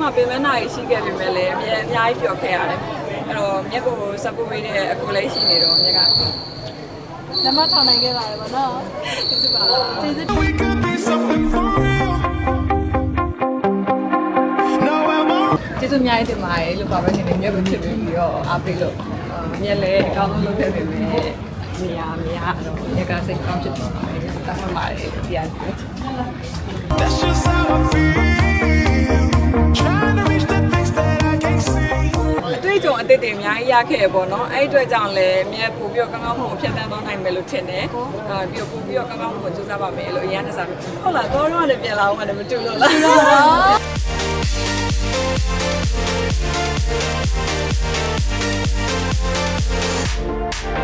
မှာပြင်မနာရီရှိခဲ့ပေမဲ့လည်းအများအများကြီးပျော်ခဲ့ရတယ်အဲ့တော့မြက်ကို support ပေးတဲ့အကူလေးရှိနေတော့မြက်ကလက်မထောင်နိုင်ခဲ့ပါတယ်ဗောနော်ကျေးဇူးပါကျေးဇူး We could be something for real. No, am I? ကျေးဇူးအများကြီးတင်ပါတယ်လို့ပါပဲနေနေမြက်ကိုချစ်ပြီးတော့အားပေးလို့အာမြက်လည်းအကောင်းဆုံးလုပ်ခဲ့ပေမဲ့နေရာမရတော့မြက်ကစိတ်ကောင်းဖြစ်သွားပါတယ်တောင်းပန်ပါတယ်တရားတယ် That's သစ်တွေအများကြီးရခဲ့ရပေါ့နော်အဲ့ဒီအတွက်ကြောင့်လည်းမြဲပို့ပြီးတော့ကောင်းကောင်းမွန်မွန်ဖြတ်သန်းသွားနိုင်မယ်လို့ထင်တယ်အာပြီးတော့ပို့ပြီးတော့ကောင်းကောင်းမွန်မွန်ကြိုးစားပါမယ်လို့အရင်ကစားဟုတ်လားတော့တော့လည်းပြန်လာအောင်လည်းမတူလို့လားမိုင်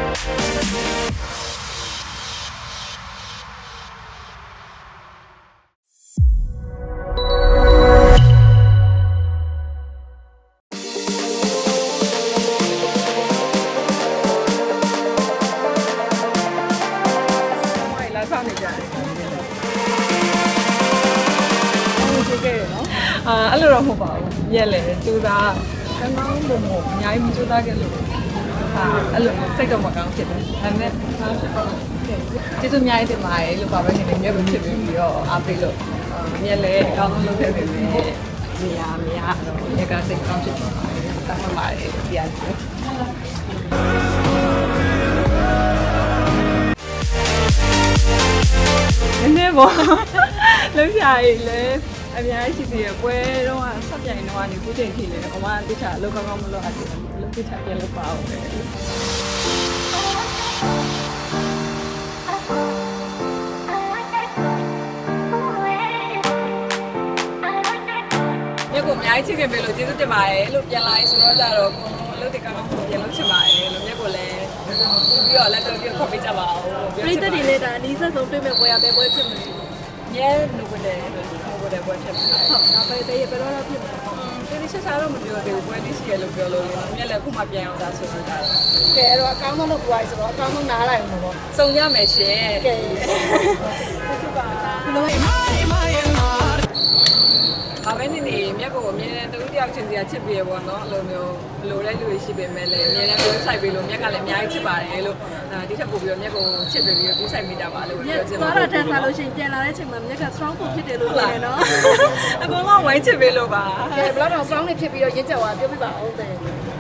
အာအဲ့လိုတော့မဟုတ်ပါဘူးမြက်လေကြိုးစားကောင်းကောင်းမွန်မွန်အများကြီးမကြိုးစားခဲ့လို့အာအဲ့လိုစိတ်တော့မကောင်းဖြစ်တယ်ဒါပေမဲ့ဘာဖြစ်ပါလဲကျေးဇူးအများကြီးတင်ပါတယ်လို့ပါပဲနေနေမြက်ကိုချစ်ပြီးတော့အားပေးလို့အာမြက်လေအကောင်းဆုံးလုပ်ခဲ့ပေမဲ့နေရာမရတော့မြက်ကစိတ်ကောင်းဖြစ်သွားပါတယ်တောင်းပန်ပါတယ်တရားတယ်နည်းနည်းပေါ့လုံးပြရည်လဲ အများကြီးရှိသေးတယ်ပွဲတော့ဆက်ပြိုင်တော့ကနေခုချိန်ထိလေအမအတိချာလောက်ကောင်းကောင်းမလုပ်အပ်ဘူးလောက်တိချာပြန်လုပ်ပါအောင်လေမြက်ကိုအများကြီးချစ်ခင်ပေးလို့ကျေးဇူးတင်ပါတယ်လို့ပြန်လာရင်ဆိုတော့ကြတော့ကိုအလုပ်တွေကောင်းကောင်းပြန်လုပ်ချင်ပါတယ်လို့မြက်ကိုလည်းပြီးတော့လက်တော့ပြီးခေါ်ပေးကြပါဦးပရိသတ်တွေနဲ့ဒါအနီးဆက်ဆုံးတွေ့မဲ့ပွဲရပဲပွဲဖြစ်မယ်ဟုတ် မြဲနိုဘယ်တယ်နိုဘယ်တယ်ပွဲဖြစ်မှာနောက်ပဲတည်းဘယ်တော့တော့ဖြစ်မှာဒီနေ့ချက်စားတော့မပြောသေးဘူးပွဲလေးရှိရလို့ပြောလို့လေမြက်လည်းခုမှပြန်အောင်သာဆိုတော့ဒါကဲအဲ့တော့အကောင်းဆုံးလုပ်ပွားရဆိုတော့အကောင်းဆုံးနားလိုက်အောင်ပေါ့စုံရမယ်ရှင်ကဲ တမ်းတူတယောက်ချင်းစီကချစ်ပြေပေါ့နော်အဲ့လိုမျိုးလိုတဲ့လူတွေရှိပေမဲ့လည်းအမြဲတမ်းကိုစိုက်ပေးလို့မြက်ကလည်းအများကြီးချစ်ပါတယ်လို့ဒီထက်ပိုပြီးတော့မြက်ကိုချစ်ပေးပြီးတော့ကိုစိုက်မိတာပါလို့မြက်ပြောချင်ပါပါတယ်သွားတာတက်စားလို့ရှိရင်ပြန်လာတဲ့အချိန်မှာမြက်က strong ကိုဖြစ်တယ်လို့ပြောတယ်နော်အကုန်လုံးဝိုင်းချစ်ပေးလို့ပါကဲဘယ်တော့ strong နေဖြစ်ပြီးတော့ရင့်ကြွားပြောပြပါအောင်တဲ့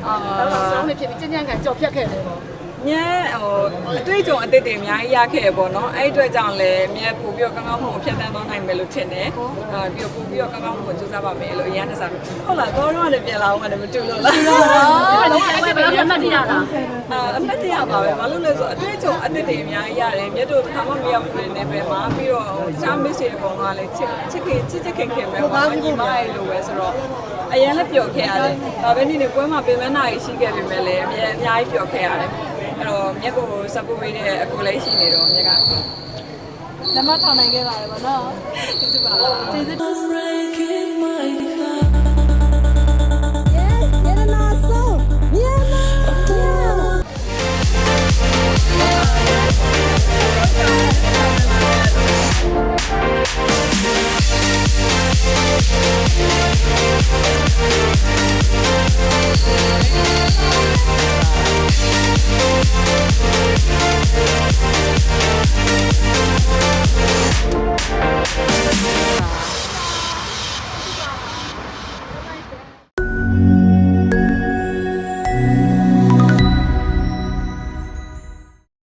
အာဘယ်တော့ strong နေဖြစ်ပြီးကျဉ်းကျဉ်းကန်ကြော်ဖြတ်ခဲ့တယ်ပေါ့ မြဲဟိုအတွေ့အကြုံအသစ်တွေအများကြီးရခဲ့ရပေါ့နော်အဲ့ဒီအတွက်ကြောင့်လည်းမြဲပို့ပြီးတော့ကောင်းကောင်းမွန်မွန်ဖြတ်သန်းသွားနိုင်မယ်လို့ထင်တယ်အာပြီးတော့ပို့ပြီးတော့ကောင်းကောင်းမွန်မွန်ကြိုးစားပါမယ်လို့အရင်ကစားဟုတ်လားတော့တော့လည်းပြန်လာအောင်လည်းမတူလို့လားလုံးဝဘယ်တော့မှတ်တရတာအာအမှတ်တရပါပဲဘာလို့လဲဆိုအတွေ့အကြုံအသစ်တွေအများကြီးရတယ်မြတ်တို့ဘာမှမရောက်ဘူးနေပဲမှာပြီးတော့ရှားမစ်တွေအကုန်ကလည်းချစ်ချစ်ခင်ချစ်ချစ်ခင်ခင်ပဲဘာမှညီမရဲ့လိုပဲဆိုတော့အရင်လည်းပျော်ခဲ့ရတယ်ဒါပဲနေနေပွဲမှာပြင်မနာရီရှိခဲ့ပေမဲ့လည်းအများအများကြီးပျော်ခဲ့ရတယ် အဲ့တော့မြက်ကို support ပေးတဲ့အကူလေးရှိနေတော့မြက်ကလက်မထောင်နိုင်ခဲ့ပါတယ်ဗောနော်ကျေးဇူးပါကျေးဇူး We'll